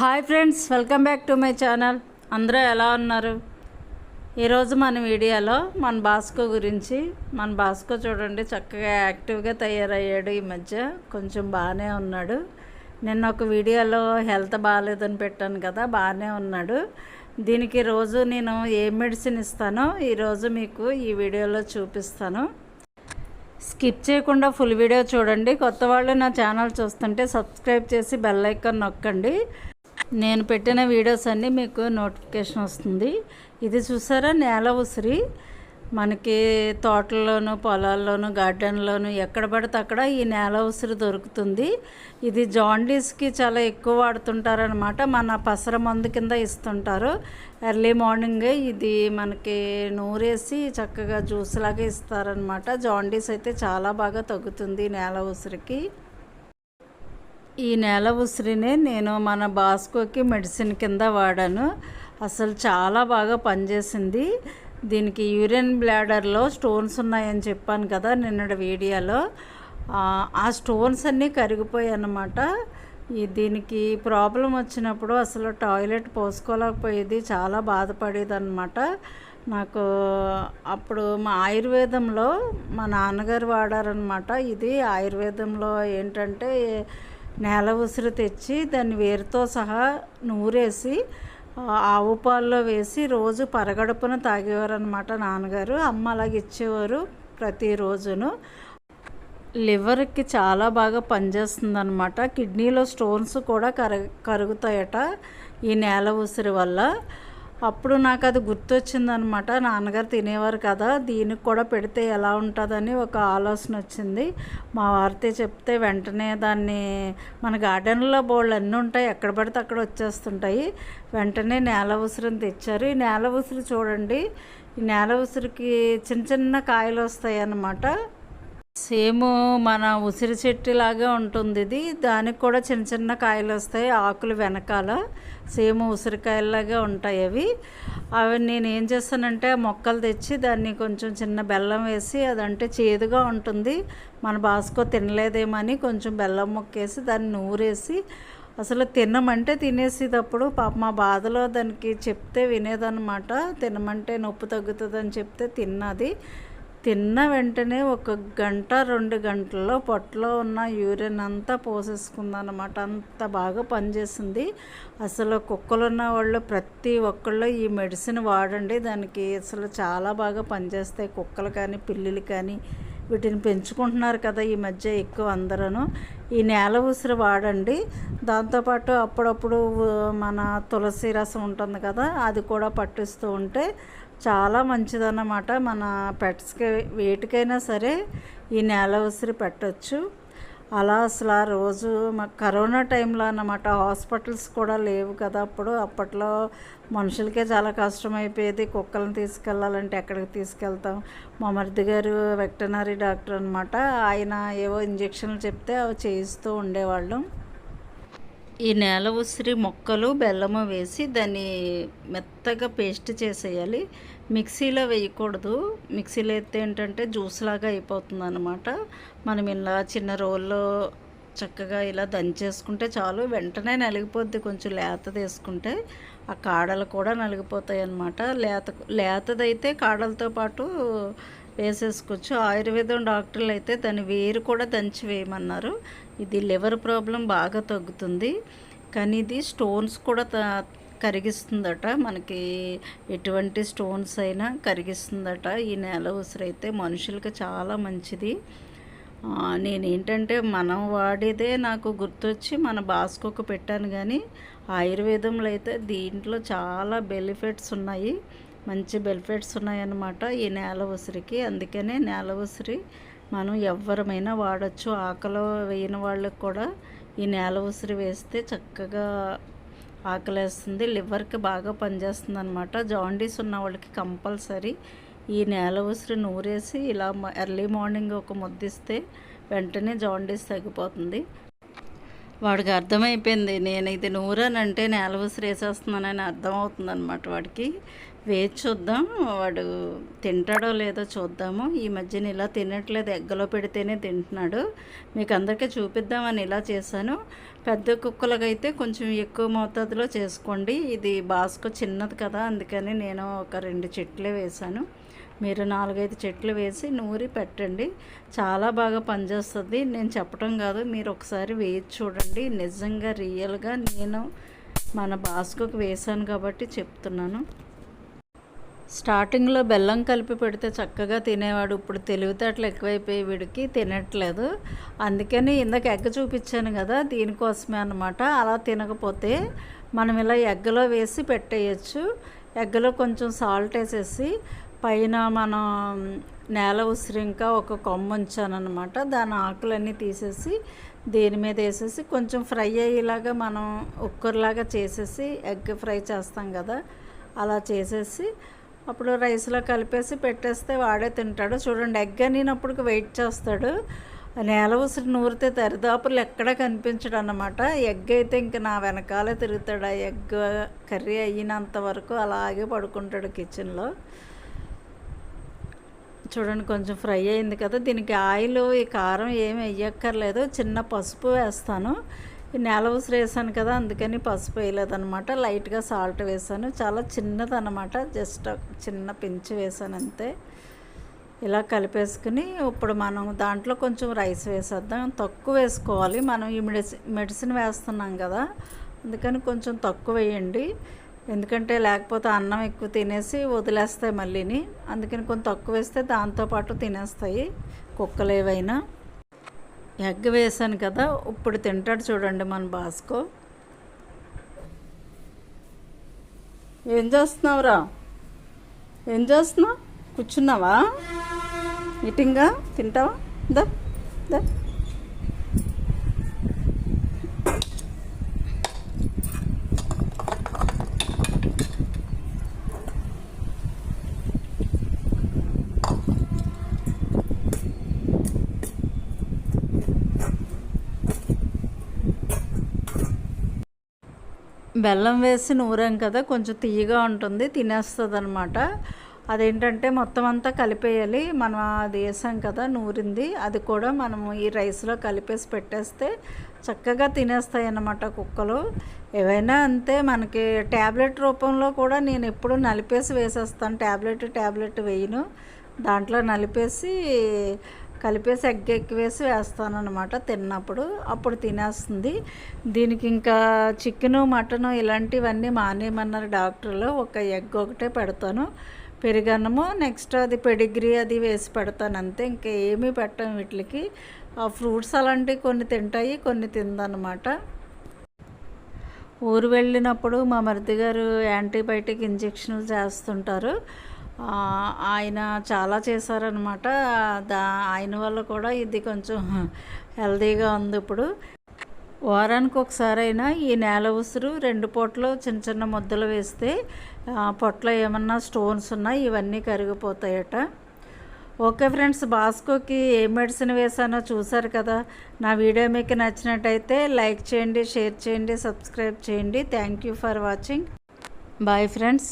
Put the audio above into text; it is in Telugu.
Hi friends welcome back to my channel. అందరూ ఎలా ఉన్నారు? ఈరోజు మన వీడియోలో మన బాస్కో గురించి మన బాస్కో చూడండి చక్కగా యాక్టివ్గా తయారయ్యాడు ఈ మధ్య. కొంచెం బాగానే ఉన్నాడు. నిన్న ఒక వీడియోలో హెల్త్ బాగాలేదని పెట్టాను కదా బాగానే ఉన్నాడు. దీనికి రోజు నేను ఏ మెడిసిన్ ఇస్తానో ఈరోజు మీకు ఈ వీడియోలో చూపిస్తాను. స్కిప్ చేయకుండా ఫుల్ వీడియో చూడండి. కొత్త వాళ్ళు నా ఛానల్ చూస్తుంటే సబ్స్క్రైబ్ చేసి బెల్ ఐకాన్ నొక్కండి. నేను పెట్టిన వీడియోస్ అన్నీ మీకు నోటిఫికేషన్ వస్తుంది. ఇది చూసారా? నేల ఉసిరి. మనకి తోటల్లోనూ పొలాల్లోనూ గార్డెన్లోనూ ఎక్కడ పడితే అక్కడ ఈ నేల ఉసిరి దొరుకుతుంది. ఇది జాండీస్కి చాలా ఎక్కువ వాడుతుంటారనమాట మన పసర మందు కింద ఇస్తుంటారు. ఎర్లీ మార్నింగ్ ఇది మనకి నూరేసి చక్కగా జ్యూస్ లాగా ఇస్తారనమాట జాండీస్ అయితే చాలా బాగా తగ్గుతుంది నేల ఉసిరికి. ఈ నేల ఉసిరినే నేను మన బాస్కోకి మెడిసిన్ కింద వాడాను. అసలు చాలా బాగా పనిచేసింది. దీనికి యూరిన్ బ్లాడర్లో స్టోన్స్ ఉన్నాయని చెప్పాను కదా నిన్నటి వీడియోలో. ఆ, ఆ స్టోన్స్ అన్నీ కరిగిపోయాయి అన్నమాట. ఈ దీనికి ప్రాబ్లం వచ్చినప్పుడు అసలు టాయిలెట్ పోసుకోలేకపోయేది చాలా బాధపడేది అనమాట నాకు అప్పుడు మా ఆయుర్వేదంలో మా నాన్నగారు వాడారనమాట ఇది ఆయుర్వేదంలో ఏంటంటే నేల ఉసిరి తెచ్చి దాన్ని వేరుతో సహా నూరేసి ఆవు పాల్లో వేసి రోజు పరగడుపున తాగేవారు అనమాట నాన్నగారు. అమ్మ అలాగ ఇచ్చేవారు ప్రతిరోజును. లివర్కి చాలా బాగా పనిచేస్తుంది అనమాట కిడ్నీలో స్టోన్స్ కూడా కర కరుగుతాయట ఈ నేల ఉసిరి వల్ల. అప్పుడు నాకు అది గుర్తొచ్చిందనమాట. నాన్నగారు తినేవారు కదా దీనికి కూడా పెడితే ఎలా ఉంటుందని ఒక ఆలోచన వచ్చింది. మా వారితో చెప్తే వెంటనే దాన్ని మన గార్డెన్లో బోళ్ళు అన్నీ ఉంటాయి ఎక్కడ పడితే అక్కడ వచ్చేస్తుంటాయి. వెంటనే నేల ఉసిరిని తెచ్చారు. ఈ నేల ఉసిరి చూడండి ఈ నేల ఉసిరికి చిన్న చిన్న కాయలు వస్తాయి అన్నమాట సేమ్ మన ఉసిరి చెట్టు లాగా ఉంటుంది ఇది. దానికి కూడా చిన్న చిన్న కాయలు వస్తాయి ఆకులు వెనకాల. సేమ్ ఉసిరికాయలాగా ఉంటాయి అవి. అవి నేను ఏం చేస్తానంటే ఆ మొక్కలు తెచ్చి దాన్ని కొంచెం చిన్న బెల్లం వేసి అదంటే చేదుగా ఉంటుంది. మన బాస్కో తినలేదేమని కొంచెం బెల్లం మొక్కేసి దాన్ని నూరేసి అసలు తినమంటే తినేసేటప్పుడు పాప మా బాధలో దానికి చెప్తే వినేదన్నమాట. తినమంటే నొప్పి తగ్గుతుందని చెప్తే తిన్నది. తిన్న వెంటనే ఒక గంట రెండు గంటల్లో పొట్టలో ఉన్న యూరిన్ అంతా పోసేసుకుందన్నమాట. అంత బాగా పనిచేసింది. అసలు కుక్కలు ఉన్న వాళ్ళు ప్రతి ఒక్కళ్ళు ఈ మెడిసిన్ వాడండి. దానికి అసలు చాలా బాగా పనిచేస్తాయి. కుక్కలు కానీ పిల్లులు కానీ వీటిని పెంచుకుంటున్నారు కదా ఈ మధ్య ఎక్కువ అందరూ ఈ నేల ఉసిరి వాడండి. దాంతోపాటు అప్పుడప్పుడు మన తులసి రసం ఉంటుంది కదా అది కూడా పట్టిస్తూ ఉంటే చాలా మంచిదన్నమాట. మన పెట్స్కి వేటికైనా సరే ఈ నేల ఉసిరి పెట్టచ్చు. అలా అసలు ఆ రోజు మా కరోనా టైంలో అన్నమాట హాస్పిటల్స్ కూడా లేవు కదా అప్పుడు. అప్పట్లో మనుషులకే చాలా కష్టమైపోయేది. కుక్కలను తీసుకెళ్ళాలంటే ఎక్కడికి తీసుకెళ్తాం? మా మరిది గారు వెటనరీ డాక్టర్ అనమాట ఆయన ఏవో ఇంజక్షన్లు చెప్తే అవి చేయిస్తూ ఉండేవాళ్ళం. ఈ నేల ఉసిరి మొక్కలు బెల్లము వేసి దాన్ని మెత్తగా పేస్ట్ చేసేయాలి. మిక్సీలో వేయకూడదు. మిక్సీలో అయితే ఏంటంటే జ్యూస్ లాగా అయిపోతుంది అనమాట మనం ఇలా చిన్న రోల్లో చక్కగా ఇలా దంచేసుకుంటే చాలు. వెంటనే నలిగిపోద్ది కొంచెం లేత తీసుకుంటే. ఆ కాడలు కూడా నలిగిపోతాయి అన్నమాట లేత లేతదైతే కాడలతో పాటు వేసేసుకోవచ్చు. ఆయుర్వేదం డాక్టర్లు అయితే దాని వేరు కూడా దంచి వేయమన్నారు. ఇది లివర్ ప్రాబ్లం బాగా తగ్గుతుంది. కానీ ఇది స్టోన్స్ కూడా త- కరిగిస్తుందట. మనకి ఎటువంటి స్టోన్స్ అయినా కరిగిస్తుందట. ఈ నేల ఉసిరి అయితే మనుషులకి చాలా మంచిది. నేను నేనేంటంటే మనం వాడేదే నాకు గుర్తొచ్చి మన బాస్కోకు పెట్టాను కానీ ఆయుర్వేదంలో అయితే దీంట్లో చాలా బెనిఫిట్స్ ఉన్నాయి. మంచి బెనిఫిట్స్ ఉన్నాయన్నమాట ఈ నేల ఉసిరికి. అందుకనే నేల ఉసిరి మనం ఎవరమైనా వాడచ్చు. ఆకలి వేయని వాళ్ళకి కూడా ఈ నేల ఉసిరి వేస్తే చక్కగా ఆకలేస్తుంది. లివర్కి బాగా పనిచేస్తుంది అనమాట జాండీస్ ఉన్న వాళ్ళకి కంపల్సరీ ఈ నేల ఉసిరి నూరేసి ఇలా మ- ఎర్లీ మార్నింగ్ ఒక ముద్దిస్తే వెంటనే జాండీస్ తగ్గిపోతుంది. వాడికి అర్థమైపోయింది. నేను ఇది నూరానంటే నేల ఉసిరి వేసేస్తున్నానని అర్థమవుతుంది అనమాట వాడికి. వేచి చూద్దాం. వాడు తింటాడో లేదో చూద్దాము. ఈ మధ్యన ఇలా తినట్లేదు. ఎగ్గలో పెడితేనే తింటున్నాడు. మీకు అందరికీ చూపిద్దామని ఇలా చేశాను. పెద్ద కుక్కలకైతే కొంచెం ఎక్కువ మోతాదులో చేసుకోండి. ఇది బాస్కో చిన్నది కదా అందుకని నేను ఒక రెండు చెట్లే వేశాను. మీరు నాలుగైదు చెట్లు వేసి నూరి పెట్టండి. చాలా బాగా పనిచేస్తుంది. నేను చెప్పడం కాదు మీరు ఒకసారి వేసి చూడండి. నిజంగా రియల్గా నేను మన బాస్కోకి వేశాను కాబట్టి చెప్తున్నాను. స్టార్టింగ్లో బెల్లం కలిపి పెడితే చక్కగా తినేవాడు. ఇప్పుడు తెలివితేటలు ఎక్కువైపోయి వీడికి తినట్లేదు. అందుకని ఇందాక ఎగ్గ చూపించాను కదా దీనికోసమే అనమాట అలా తినకపోతే మనం ఇలా ఎగ్గలో వేసి పెట్టేయచ్చు. ఎగ్గలో కొంచెం సాల్ట్ వేసేసి పైన మనం నేల ఉసిరింకా ఒక కొమ్మ ఉంచానమాట దాని ఆకులన్నీ తీసేసి దీని మీద వేసేసి కొంచెం ఫ్రై అయ్యేలాగా మనం ఉక్కర్లాగా చేసేసి ఎగ్ ఫ్రై చేస్తాం కదా అలా చేసేసి అప్పుడు రైస్లో కలిపేసి పెట్టేస్తే వాడే తింటాడు. చూడండి ఎగ్ అనినప్పటికి వెయిట్ చేస్తాడు. నేల ఉసిరి నూరితే దరిదాపులు ఎక్కడా కనిపించడు అనమాట ఎగ్ అయితే ఇంక నా వెనకాలే తిరుగుతాడు. ఆ ఎగ్ కర్రీ అయినంత వరకు అలాగే పడుకుంటాడు కిచెన్లో చూడండి కొంచెం ఫ్రై అయింది కదా. దీనికి ఆయిల్ ఈ కారం ఏమి వేయక్కర్లేదు చిన్న పసుపు వేస్తాను. నేల ఉసిరి వేసాను కదా అందుకని పసుపు వేయలేదనమాట లైట్గా సాల్ట్ వేసాను. చాలా చిన్నదనమాట జస్ట్ చిన్న పించి వేసాను అంతే. ఇలా కలిపేసుకుని ఇప్పుడు మనం దాంట్లో కొంచెం రైస్ వేసేద్దాం. తక్కువ వేసుకోవాలి. మనం ఈ మెడిసిన్ మెడిసిన్ వేస్తున్నాం కదా అందుకని కొంచెం తక్కువ వేయండి. ఎందుకంటే లేకపోతే అన్నం ఎక్కువ తినేసి వదిలేస్తాయి మళ్ళీని. అందుకని కొంచెం తక్కువ వేస్తే దాంతోపాటు తినేస్తాయి. కుక్కలు ఏవైనా ఎగ్ వేసాను కదా ఇప్పుడు తింటాడు చూడండి మన బాస్కో. ఏం చేస్తున్నావురా? ఏం చేస్తున్నావు? కూర్చున్నావా? ఇటింగా తింటావా? దా దా. బెల్లం వేసి నూరాం కదా కొంచెం తీయగా ఉంటుంది తినేస్తుంది అనమాట అదేంటంటే మొత్తం అంతా కలిపేయాలి. మనం అది వేసాం కదా నూరింది. అది కూడా మనము ఈ రైస్లో కలిపేసి పెట్టేస్తే చక్కగా తినేస్తాయి అన్నమాట కుక్కలు. ఏవైనా అంతే మనకి ట్యాబ్లెట్ రూపంలో కూడా నేను ఎప్పుడు నలిపేసి వేసేస్తాను. ట్యాబ్లెట్ ట్యాబ్లెట్ వేయను. దాంట్లో నలిపేసి కలిపేసి ఎగ్ వేసి వేస్తాను అనమాట తిన్నప్పుడు. అప్పుడు తినేస్తుంది. దీనికి ఇంకా చికెను మటను ఇలాంటివన్నీ మానేయమన్నారు డాక్టర్లు. ఒక ఎగ్ ఒకటే పెడతాను. పెరుగన్నము నెక్స్ట్ అది పెడిగ్రీ అది వేసి పెడతాను అంతే. ఇంకా ఏమీ పెట్టాం వీటికి. ఆ ఫ్రూట్స్ అలాంటివి కొన్ని తింటాయి కొన్ని తిందనమాట ఊరు వెళ్ళినప్పుడు మా మరిది గారు యాంటీబయాటిక్ ఇంజెక్షన్లు చేస్తుంటారు. ఆయన చాలా చేశారనమాట దా ఆయన వల్ల కూడా ఇది కొంచెం హెల్తీగా ఉంది ఇప్పుడు. వారానికి ఒకసారైనా ఈ నేల ఉసురు రెండు పూటలు చిన్న చిన్న ముద్దలు వేస్తే పొట్లో ఏమన్నా స్టోన్స్ ఉన్నా ఇవన్నీ కరిగిపోతాయట. ఓకే ఫ్రెండ్స్ బాస్కోకి ఏ మెడిసిన్ వేసానో చూసారు కదా. నా వీడియో మీకు నచ్చినట్టయితే లైక్ చేయండి షేర్ చేయండి సబ్స్క్రైబ్ చేయండి. Thank you for watching. Bye friends.